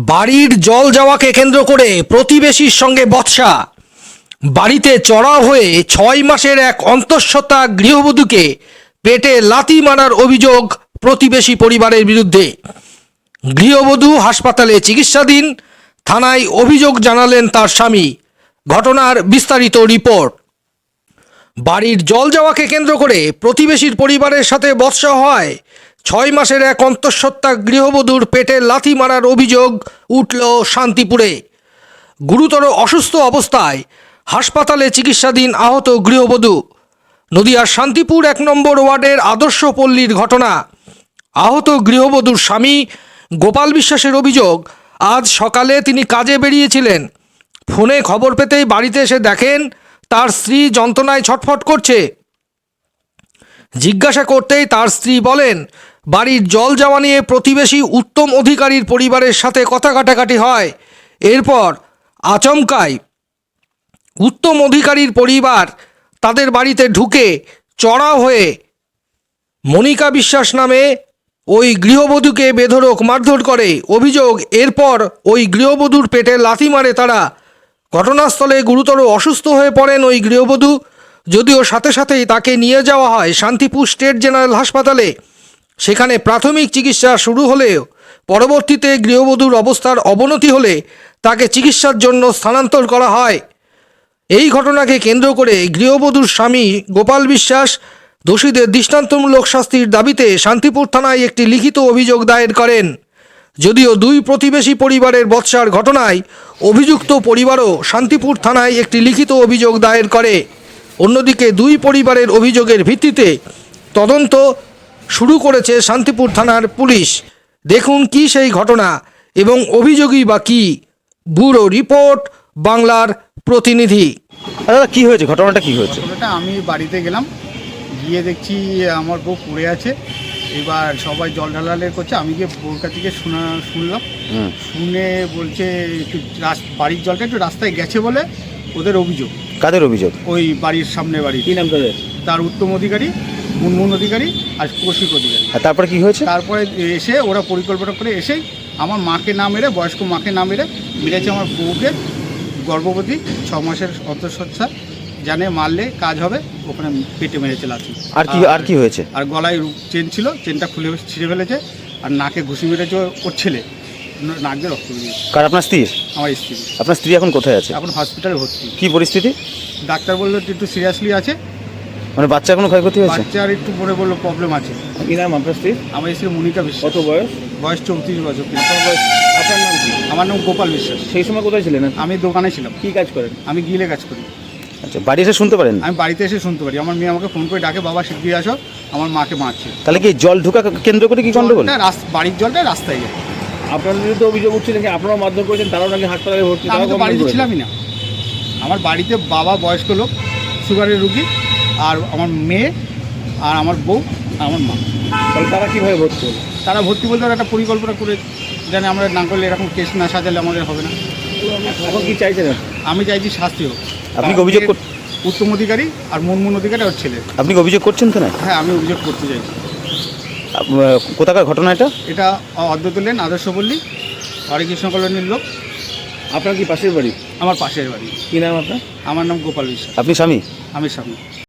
বাড়ির জল যাওয়াকে কেন্দ্র করে প্রতিবেশীর সঙ্গে বৎসা। বাড়িতে চড়াও হয়ে ছয় মাসের এক অন্তঃসত্ত্বা গৃহবধূকে পেটে লাথি মারার অভিযোগ প্রতিবেশী পরিবারের বিরুদ্ধে। গৃহবধূ হাসপাতালে চিকিৎসাধীন, থানায় অভিযোগ জানালেন তার স্বামী। ঘটনার বিস্তারিত রিপোর্ট। বাড়ির জল যাওয়াকে কেন্দ্র করে প্রতিবেশীর পরিবারের সাথে বৎসা হয় ছয় মাসের এক অন্তঃসত্ত্বা গৃহবধূর পেটে লাথি মারার অভিযোগ উঠল শান্তিপুরে। গুরুতর অসুস্থ অবস্থায় হাসপাতালে চিকিৎসাধীন আহত গৃহবধূ। নদিয়ার শান্তিপুর এক নম্বর ওয়ার্ডের আদর্শ পল্লীর ঘটনা। আহত গৃহবধূর স্বামী গোপাল বিশ্বাসের অভিযোগ, আজ সকালে তিনি কাজে বেরিয়েছিলেন। ফোনে খবর পেতেই বাড়িতে এসে দেখেন তার স্ত্রী যন্ত্রণায় ছটফট করছে। জিজ্ঞাসা করতেই তার স্ত্রী বলেন বাড়ির জল যাওয়া নিয়ে প্রতিবেশী উত্তম অধিকারীর পরিবারের সাথে কথা কাটাকাটি হয়। এরপর আচমকায় উত্তম অধিকারীর পরিবার তাদের বাড়িতে ঢুকে চড়া হয়ে মনিকা বিশ্বাস নামে ওই গৃহবধূকে বেধড়ক মারধর করে। অভিযোগ, এরপর ওই গৃহবধূর পেটে লাথি মারে তারা। ঘটনাস্থলে গুরুতর অসুস্থ হয়ে পড়েন ওই গৃহবধূ। যদিও সাথে সাথেই তাকে নিয়ে যাওয়া হয় শান্তিপুর স্টেট জেনারেল হাসপাতালে। সেখানে প্রাথমিক চিকিৎসা শুরু হলেও পরবর্তীতে গৃহবধূর অবস্থার অবনতি হলে তাকে চিকিৎসার জন্য স্থানান্তর করা হয়। এই ঘটনাকে কেন্দ্র করে গৃহবধূর স্বামী গোপাল বিশ্বাস দোষীদের দৃষ্টান্তমূলক শাস্তির দাবিতে শান্তিপুর থানায় একটি লিখিত অভিযোগ দায়ের করেন। যদিও দুই প্রতিবেশী পরিবারের বৎসার ঘটনায় অভিযুক্ত পরিবারও শান্তিপুর থানায় একটি লিখিত অভিযোগ দায়ের করে। অন্যদিকে দুই পরিবারের অভিযোগের ভিত্তিতে তদন্ত শুরু করেছে শান্তিপুর থানার পুলিশ। দেখুন কি সেই ঘটনা এবং অভিযোগী বা কী। ব্যুরো রিপোর্ট বাংলার প্রতিনিধি। দাদা কি হয়েছে? ঘটনাটা কি হয়েছে? ঘটনাটা আমি বাড়িতে গেলাম গিয়ে দেখছি আমার বউ পড়ে আছে। এবার সবাই জল ঢালালে করছে আমি গিয়ে বউর কাছে গিয়ে শোনা শুনলাম। শুনে বলছে একটু রাস- বাড়ির জলটা একটু রাস্তায় গেছে বলে ওদের অভিযোগ। কাদের অভিযোগ? ওই বাড়ির সামনে বাড়ি কি নাম তাদের? তার উত্তম অধিকারী। মুনমুন অধিকারী আর কৌশিক অধিকারী। আর তারপরে কি হয়েছে? তারপরে এসে ওরা পরিকল্পনা করে এসেই আমার মাকে না মেরে বয়স্ক মাকে না মেরে মেরেছে আমার বউকে। গর্ভবতী ছ মাসের অন্তঃসত্ত্বা জানে মারলে কাজ হবে ওখানে পেটে মেরেছে লাথি আর কি আর কি হয়েছে? আর গলায় চেন ছিল চেনটা খুলে ছিঁড়ে ফেলেছে আর নাকে ঘুষি মেরেছে ওর- ছেলে। ন- নাক দিয়ে রক্ত বেরিয়েছে। কার আপনার স্ত্রী? আমার স্ত্রী। আপনার স্ত্রী এখন কোথায় আছে? এখন হসপিটালে ভর্তি। কি পরিস্থিতি? ডাক্তার বলল একটু সিরিয়াসলি আছে। মানে বাচ্চা কোনো ক্ষয়ক্ষতি হয়েছে? বাচ্চার একটু পরে বলল প্রবলেম আছে। কি নাম আপনার স্ত্রী আমার স্ত্রী মনিকা বিশ্বাস। কত বয়স? বয়স চৌত্রিশ বছর। আপনার নাম কি? আমার নাম গোপাল বিশ্বাস। সেই সময় কোথায় ছিলেন? আমি দোকানে ছিলাম। কি কাজ করেন? আমি গিলে কাজ করি। আচ্ছা বাড়ি এসে শুনতে পারেন? আমি বাড়িতে এসে শুনতে পারি। আমার মেয়ে আমাকে ফোন করে ডাকে বাবা শিগগিরি আসো। আমার মাকে মারছে। তাহলে কি জল ঢোকা কেন্দ্র করে কি গন্ডগোল? বাড়ির জলটা রাস্তায় যায়। আপনাদের বিরুদ্ধে অভিযোগ উঠছিলেন যে আপনারা মারধর করেছেন তারাও নাকি হাসপাতালে ভর্তি আমি তো বাড়িতে ছিলামই না। আমার বাড়িতে বাবা বয়স্ক লোক সুগারের রুগী আর আমার মেয়ে আর আমার বউ আর আমার মা। তাহলে তারা কীভাবে ভর্তি হলো? তারা ভর্তি বলতে ওরা একটা পরিকল্পনা করে জানে আমরা না করলে এরকম কেস না সাজালে আমাদের হবে না। এখন কি চাইছেন আমি চাইছি শাস্তি হোক। আপনি অভিযোগ কর- উত্তম অধিকারী আর মনমুন অধিকারী ওর ছেলে। আপনি অভিযোগ করছেন তো না? হ্যাঁ আমি অভিযোগ করতে চাইছি। কোথাকার ঘটনা এটা? এটা অদ্বৈত লেন আদর্শ পল্লী হরেকৃষ্ণ কলোনির লোক। আপনার কি পাশের বাড়ি? আমার পাশের বাড়ি। কি নাম আপনার? আমার নাম গোপাল বিশ্বাস। আপনি স্বামী? আমি সামনে